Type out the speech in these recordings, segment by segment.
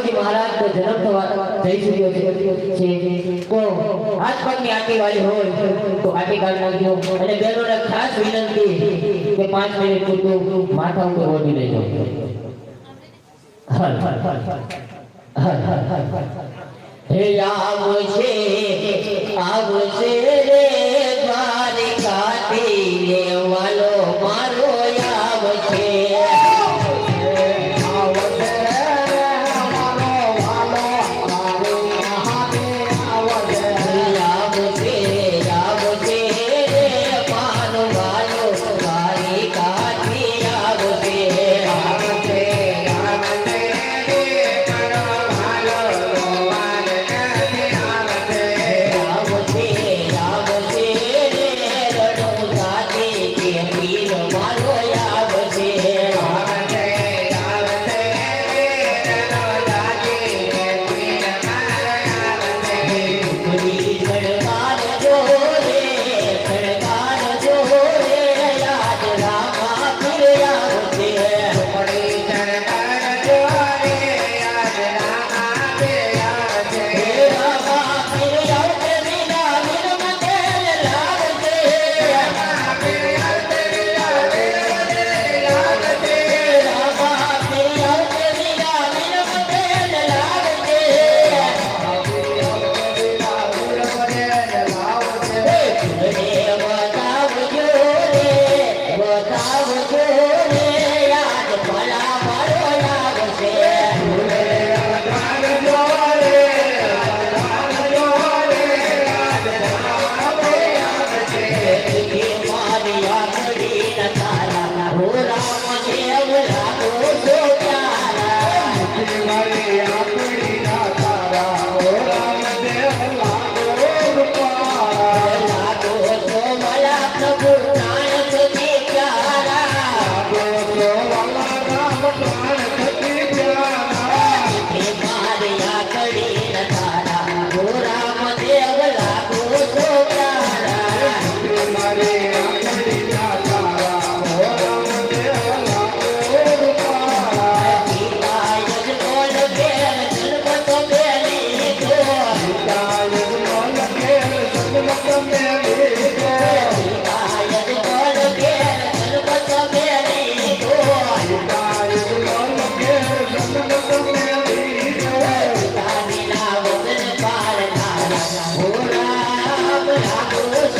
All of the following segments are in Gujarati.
ગણપતિ મહારાજનો જન્મ થવા થઈ ચૂક્યો છે. તો હાથ પગની આંટી વાળી હોય તો આંટી કાઢ નાખજો અને બહેનોને ખાસ વિનંતી કે પાંચ મિનિટ પૂરતું માથા ઉપર ઓઢી લેજો. હે આવશે આવશે Obrigado. Né,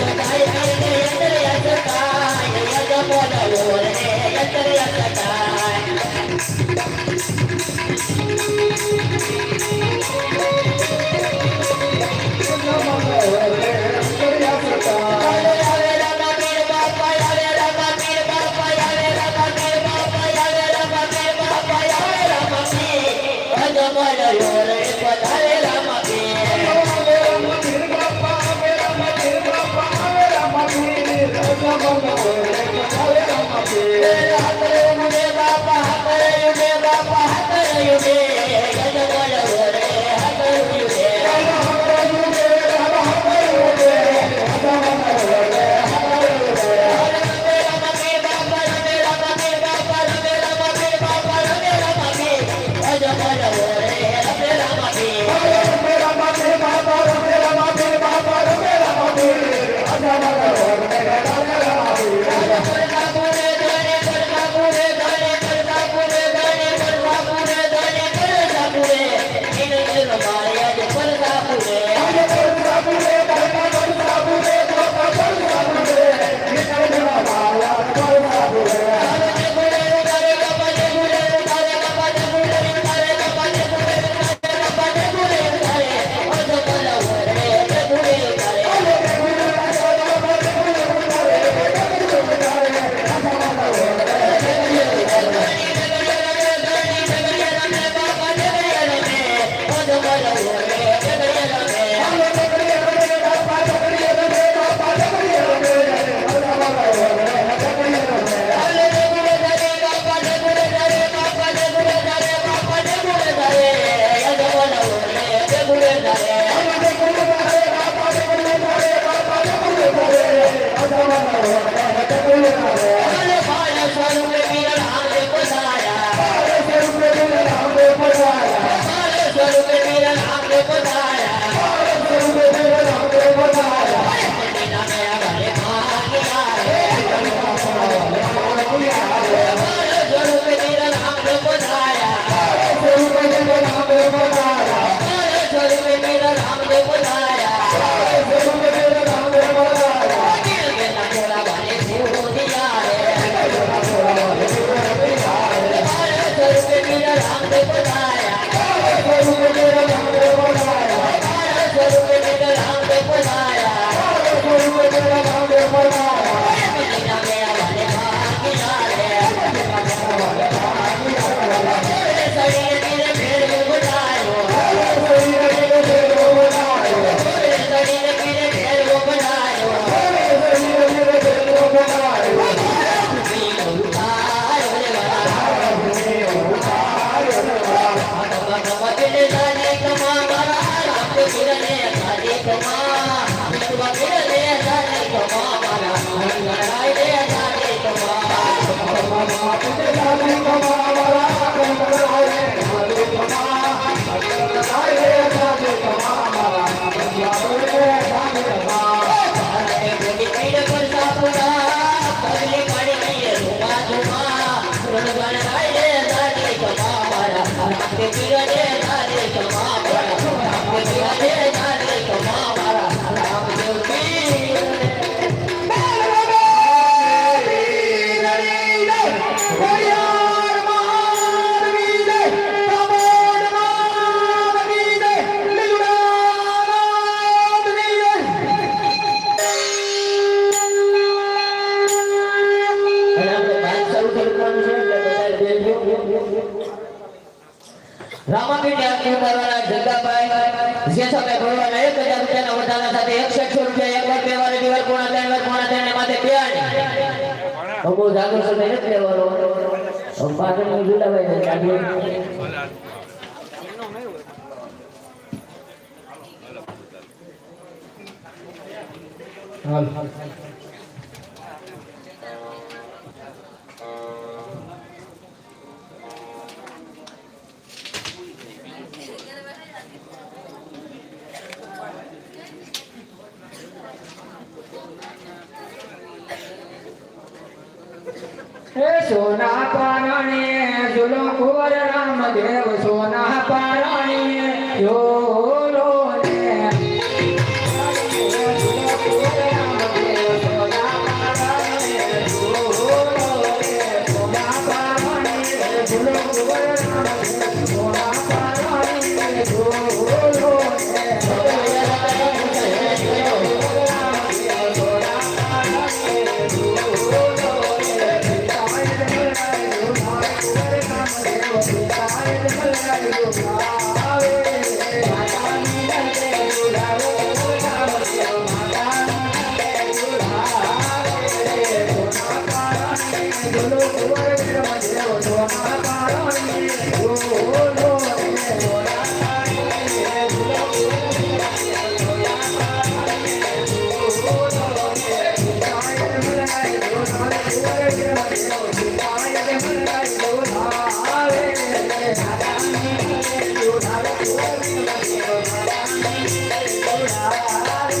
Hey, hey, hey. बनाए Te pido રામાપીઠ યાત્રી કરવાના જગ્ગાભાઈ જે સમય ભરવાના એક હજાર રૂપિયાના વધારા સાથે એકસો એકસો રૂપિયા એક વાર બે વાર અઢી વાર પોણા ત્રણ વાર પોણા ત્રણ ને માથે બે આની તો બહુ જાગૃત સમય નથી લેવાનો હવે પાટણની ઝુલાભાઈ કાઢીએ હે સોના પારણે જુલો કુંવર રામદેવ સોના પારણી ઝોલો 내 어둠 날 흘러가리로다